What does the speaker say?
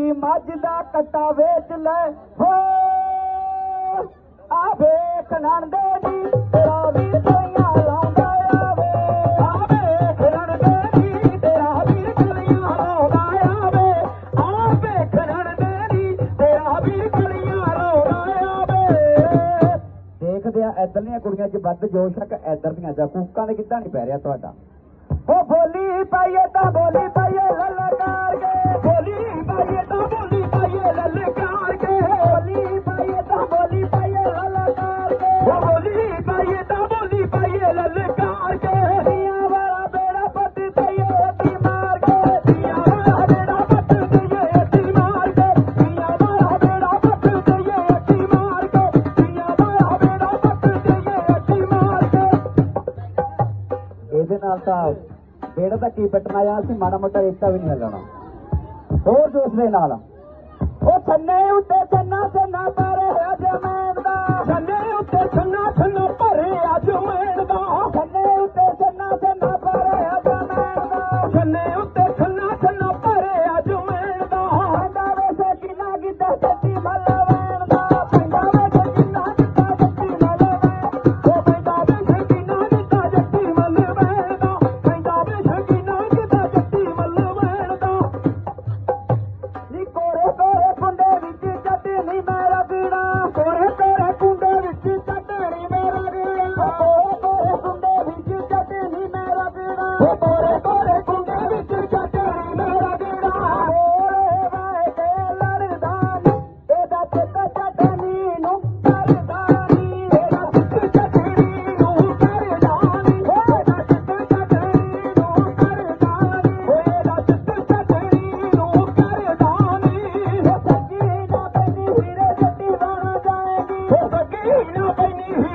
ਮੱਝ ਦਾ ਕੱਟਾ ਵੇਚ ਲੈ। ਹੋ, ਆ ਵੇਖ ਨੰਦੇ ਦੀ ਤੇਰਾ ਵੀਰ ਕਲੀਆਂ ਲਾਉਂਦਾ ਆਵੇ। ਆ ਵੇਖ ਨੰਦੇ ਦੀ ਤੇਰਾ ਵੀਰ ਕਲੀਆਂ ਲਾਉਂਦਾ ਆਵੇ। ਆ ਵੇਖ ਨੰਦੇ ਦੀ ਤੇਰਾ ਵੀਰ ਕਲੀਆਂ ਲਾਉਂਦਾ ਆਵੇ। ਦੇਖਦੇ ਆ, ਇਧਰਲੀਆਂ ਕੁੜੀਆਂ 'ਚ ਵੱਧ ਜੋਸ਼ ਆ ਕਿ ਇਧਰ ਦੀਆਂ ਜਾਂ ਕੂਕਾਂ ਦੇ ਕਿੱਦਾਂ ਨਹੀਂ ਪੈ ਰਿਹਾ ਤੁਹਾਡਾ? ਉਹ ਬੋਲੀ ਪਾਈਏ ਤਾਂ ਬੋਲੀ ਪਾਈਏ ਲਲਕਾਰ ਨਾਲ ਸਾਹਿਬ ਜਿਹੜਾ ਤਾਂ ਕੀ ਪਟਨਾ ਆ ਸੀ ਮਾੜਾ ਮੋਟਾ ਰੇਤਾ ਵੀ ਨਹੀਂ ਹਿਲਣਾ ਹੋਰ ਜੋਸ਼ ਦੇ ਨਾਲ ਉਹ ਛੰਨੇ ਉੱਤੇ ਛੰਨਾ ਛੰਨਾ ਪਾਰੇ ਹੋਇਆ ਜਮੈਣ ਦਾ ਛੰਨੇ ਉੱਤੇ ਛੰਨਾ ਛੰਨਾ ਭਰੇ ਆ ਜਮੈਣ ਦਾ ਛੰਨੇ ਉੱਤੇ ਛੰਨਾ ਛੰਨਾ ਭਰੇ ਆ ਜਮੈਣ ਦਾ ਛੰਨੇ ਉੱਤੇ ਛੰਨਾ ਛੰਨਾ ਭਰੇ ਆ ਜਮੈਣ ਦਾ ਸੱਤੀ ਮੱਲਾ Ih, menino, vai!